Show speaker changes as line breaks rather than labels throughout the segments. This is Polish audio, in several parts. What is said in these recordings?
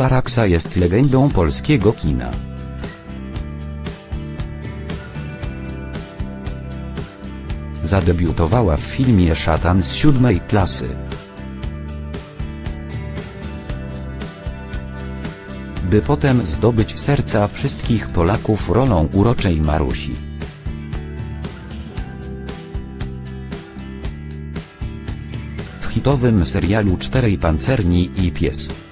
Raksa jest legendą polskiego kina. Zadebiutowała w filmie Szatan z siódmej klasy. By potem zdobyć serca wszystkich Polaków rolą uroczej Marusi. W hitowym serialu Czterej Pancerni i Pies.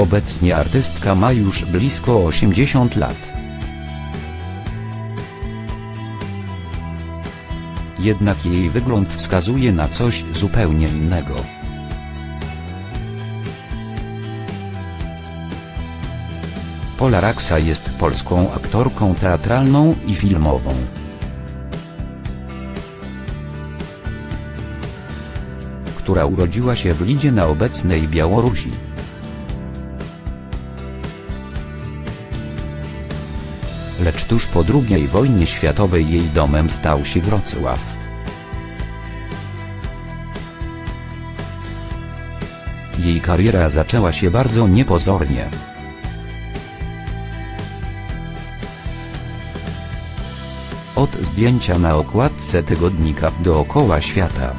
Obecnie artystka ma już blisko 80 lat. Jednak jej wygląd wskazuje na coś zupełnie innego. Pola Raksa jest polską aktorką teatralną i filmową. która urodziła się w Lidzie na obecnej Białorusi. Lecz tuż po II wojnie światowej jej domem stał się Wrocław. Jej kariera zaczęła się bardzo niepozornie. Od zdjęcia na okładce tygodnika dookoła świata.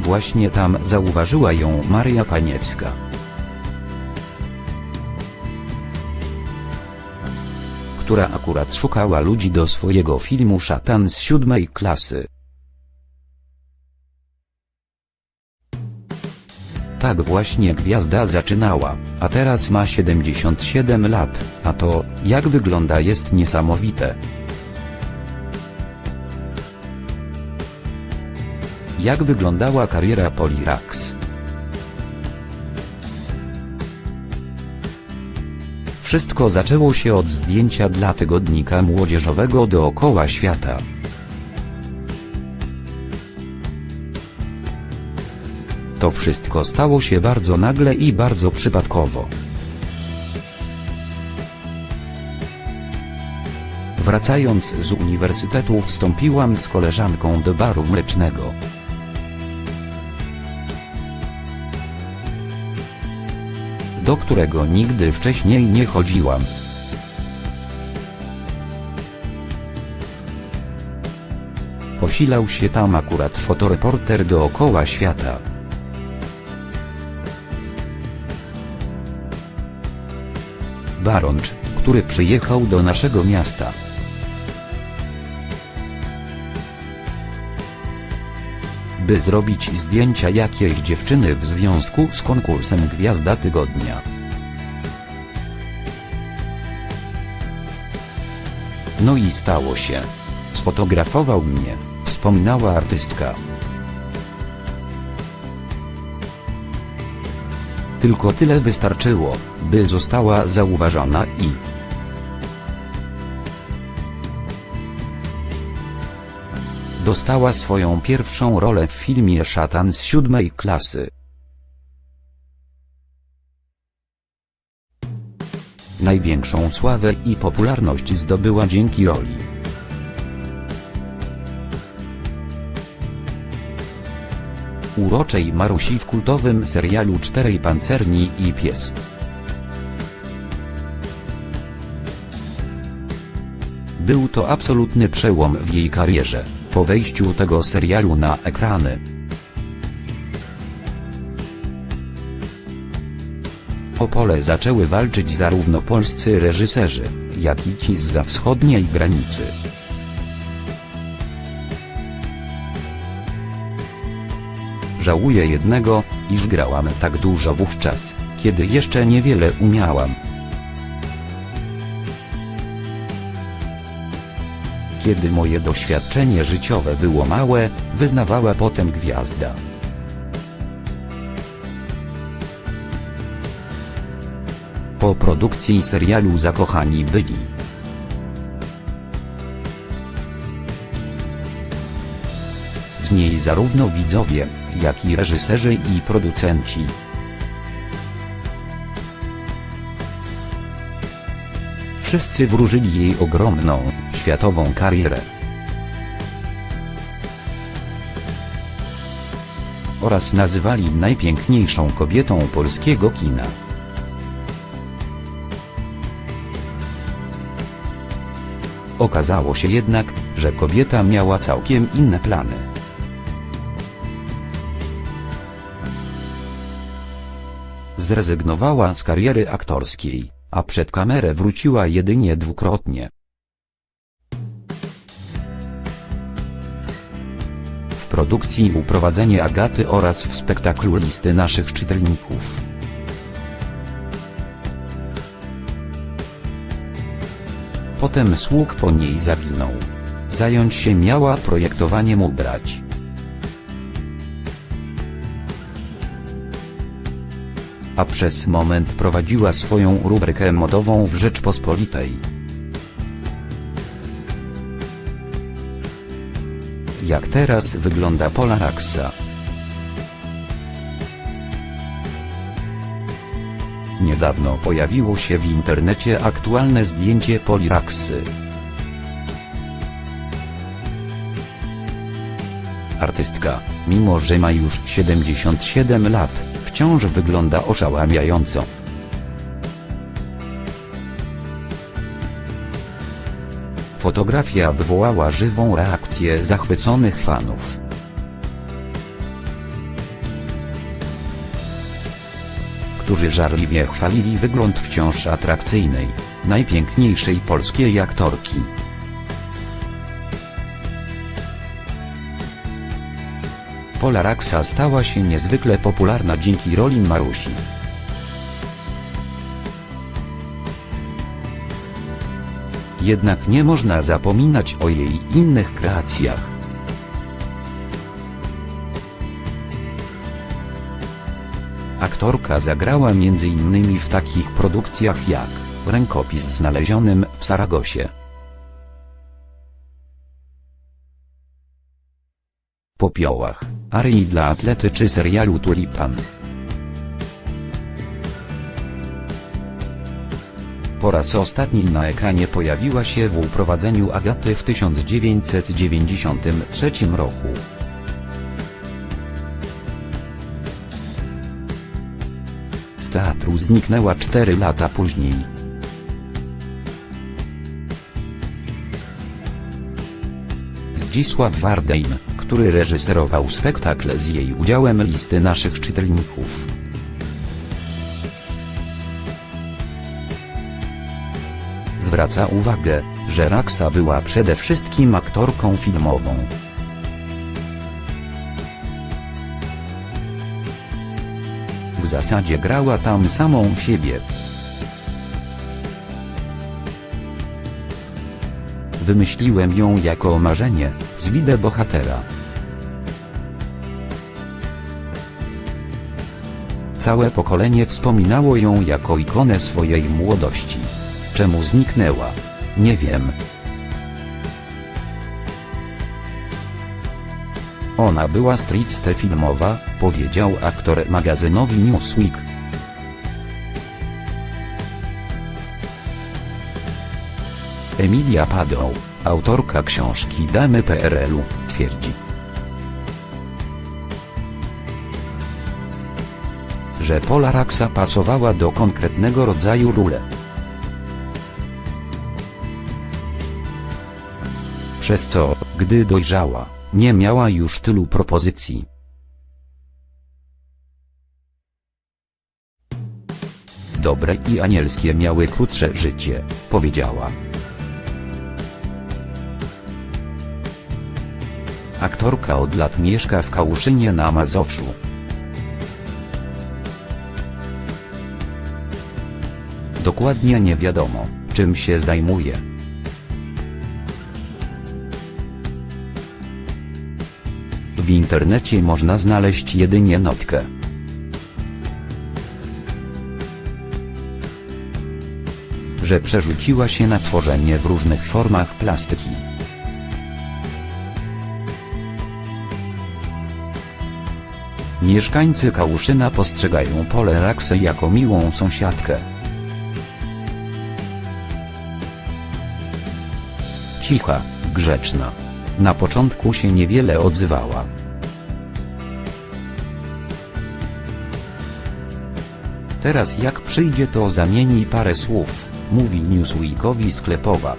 Właśnie tam zauważyła ją Maria Kaniewska. Która akurat szukała ludzi do swojego filmu Szatan z siódmej klasy. Tak właśnie gwiazda zaczynała, a teraz ma 77 lat, a to, jak wygląda jest niesamowite. Jak wyglądała kariera Polirax? Wszystko zaczęło się od zdjęcia dla tygodnika młodzieżowego dookoła świata. To wszystko stało się bardzo nagle i bardzo przypadkowo. Wracając z uniwersytetu wstąpiłam z koleżanką do baru mlecznego. Do którego nigdy wcześniej nie chodziłam. Posilał się tam akurat fotoreporter dookoła świata. Baroncz, który przyjechał do naszego miasta. By zrobić zdjęcia jakiejś dziewczyny w związku z konkursem Gwiazda Tygodnia. No i stało się. Sfotografował mnie, wspominała artystka. Tylko tyle wystarczyło, by została zauważona i dostała swoją pierwszą rolę w filmie Szatan z siódmej klasy. Największą sławę i popularność zdobyła dzięki roli. Uroczej Marusi w kultowym serialu Czterej Pancerni i Pies. Był to absolutny przełom w jej karierze, po wejściu tego serialu na ekrany. O pole zaczęły walczyć zarówno polscy reżyserzy, jak i ci zza wschodniej granicy. Żałuję jednego, iż grałam tak dużo wówczas, kiedy jeszcze niewiele umiałam. Kiedy moje doświadczenie życiowe było małe, wyznawała potem gwiazda. Po produkcji serialu Zakochani byli. Z niej zarówno widzowie, jak i reżyserzy i producenci. Wszyscy wróżyli jej ogromną, światową karierę. Oraz nazywali najpiękniejszą kobietą polskiego kina. Okazało się jednak, że kobieta miała całkiem inne plany. Zrezygnowała z kariery aktorskiej, a przed kamerę wróciła jedynie dwukrotnie. Produkcji Uprowadzenie Agaty oraz w spektaklu Listy naszych czytelników. Potem sług po niej zawinął. Zająć się miała projektowaniem ubrać. A przez moment prowadziła swoją rubrykę modową w Rzeczpospolitej. Jak teraz wygląda Polaraxa? Niedawno pojawiło się w internecie aktualne zdjęcie Poliraxy. Artystka, mimo że ma już 77 lat, wciąż wygląda oszałamiająco. Fotografia wywołała żywą reakcję zachwyconych fanów. którzy żarliwie chwalili wygląd wciąż atrakcyjnej, najpiękniejszej polskiej aktorki. Polaraxa stała się niezwykle popularna dzięki roli Marusi. Jednak nie można zapominać o jej innych kreacjach. Aktorka zagrała m.in. w takich produkcjach jak Rękopis znalezionym w Saragosie. Popiołach, arii dla atlety czy serialu Tulipan. Po raz ostatni na ekranie pojawiła się w uprowadzeniu Agaty w 1993 roku. Z teatru zniknęła 4 lata później. Zdzisław Wardein, który reżyserował spektakl z jej udziałem listy naszych czytelników. Zwraca uwagę, że Raksa była przede wszystkim aktorką filmową. W zasadzie grała tam samą siebie. Wymyśliłem ją jako marzenie, z widę bohatera. Całe pokolenie wspominało ją jako ikonę swojej młodości. Czemu zniknęła? Nie wiem. Ona była stricte filmowa, powiedział aktor magazynowi Newsweek. Emilia Padoł, autorka książki Damy PRL-u, twierdzi, że Polaraxa pasowała do konkretnego rodzaju rule. Przez co, gdy dojrzała, nie miała już tylu propozycji. Dobre i anielskie miały krótsze życie, powiedziała. Aktorka od lat mieszka w Kałuszynie na Mazowszu. Dokładnie nie wiadomo, czym się zajmuje. W internecie można znaleźć jedynie notkę. Że przerzuciła się na tworzenie w różnych formach plastyki. Mieszkańcy Kałuszyna postrzegają Poleraksę jako miłą sąsiadkę. Cicha, grzeczna. Na początku się niewiele odzywała. Teraz jak przyjdzie to zamieni parę słów, mówi Newsweekowi sklepowa.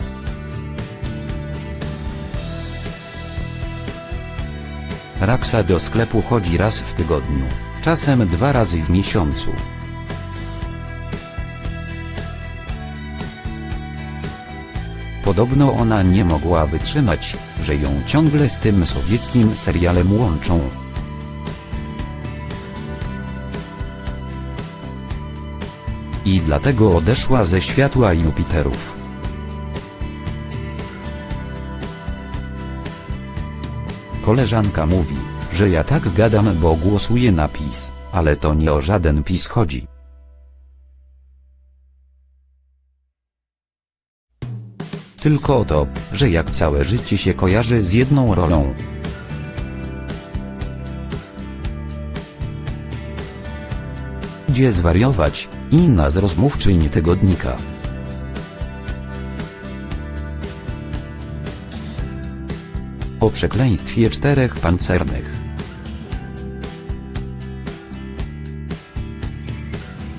Raksa do sklepu chodzi raz w tygodniu, czasem dwa razy w miesiącu. Podobno ona nie mogła wytrzymać, że ją ciągle z tym sowieckim serialem łączą. I dlatego odeszła ze światła Jupiterów. Koleżanka mówi, że ja tak gadam bo głosuję na PiS, ale to nie o żaden PiS chodzi. Tylko o to, że jak całe życie się kojarzy z jedną rolą. Gdzie zwariować, inna z rozmówczyń tygodnika. O przekleństwie czterech pancernych.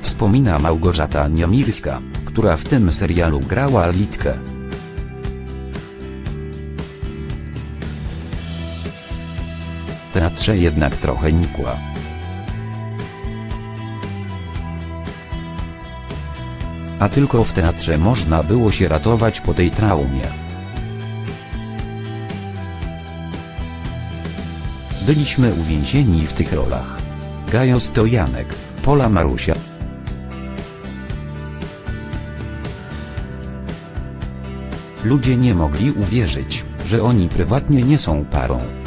Wspomina Małgorzata Niemirska, która w tym serialu grała Litkę. Teatrze jednak trochę nikła. A tylko w teatrze można było się ratować po tej traumie. Byliśmy uwięzieni w tych rolach. Gajo Stojanek, Pola Marusia. Ludzie nie mogli uwierzyć, że oni prywatnie nie są parą.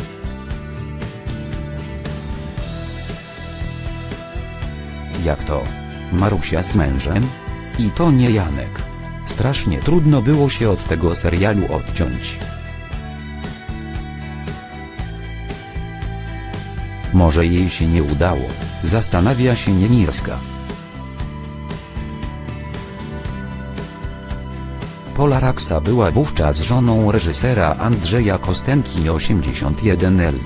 Jak to? Marusia z mężem? I to nie Janek. Strasznie trudno było się od tego serialu odciąć. Może jej się nie udało, zastanawia się Niemirska. Pola Raksa była wówczas żoną reżysera Andrzeja Kostenki 81L,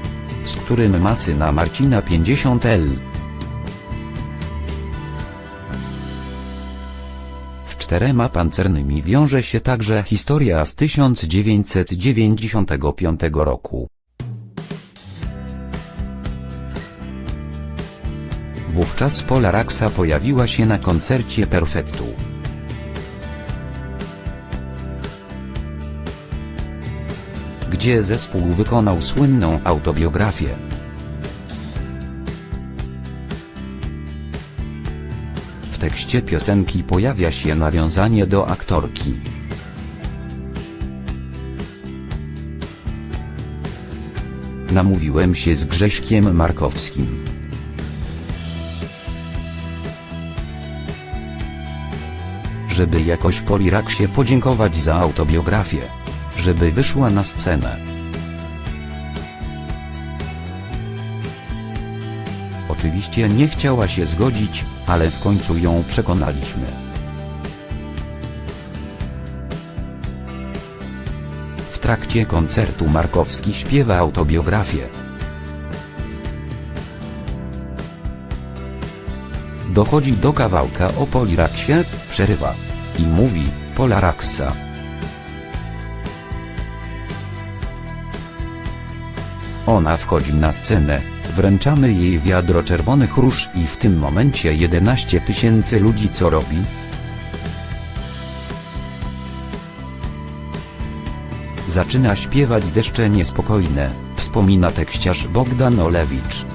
z którym ma syna Marcina 50L. Czterema pancernymi wiąże się także historia z 1995 roku. Wówczas Pola Raksa pojawiła się na koncercie Perfektu. Gdzie zespół wykonał słynną autobiografię. Tekście piosenki pojawia się nawiązanie do aktorki. Namówiłem się z Grześkiem Markowskim. Żeby jakoś Poliraksie podziękować za autobiografię. Żeby wyszła na scenę. Oczywiście nie chciała się zgodzić, ale w końcu ją przekonaliśmy. W trakcie koncertu Markowski śpiewa autobiografię. Dochodzi do kawałka o Poliraksie, przerywa. I mówi, Polaraksa. Ona wchodzi na scenę, wręczamy jej wiadro czerwonych róż i w tym momencie 11 tysięcy ludzi co robi? Zaczyna śpiewać deszcze niespokojne, wspomina tekściarz Bogdan Olewicz.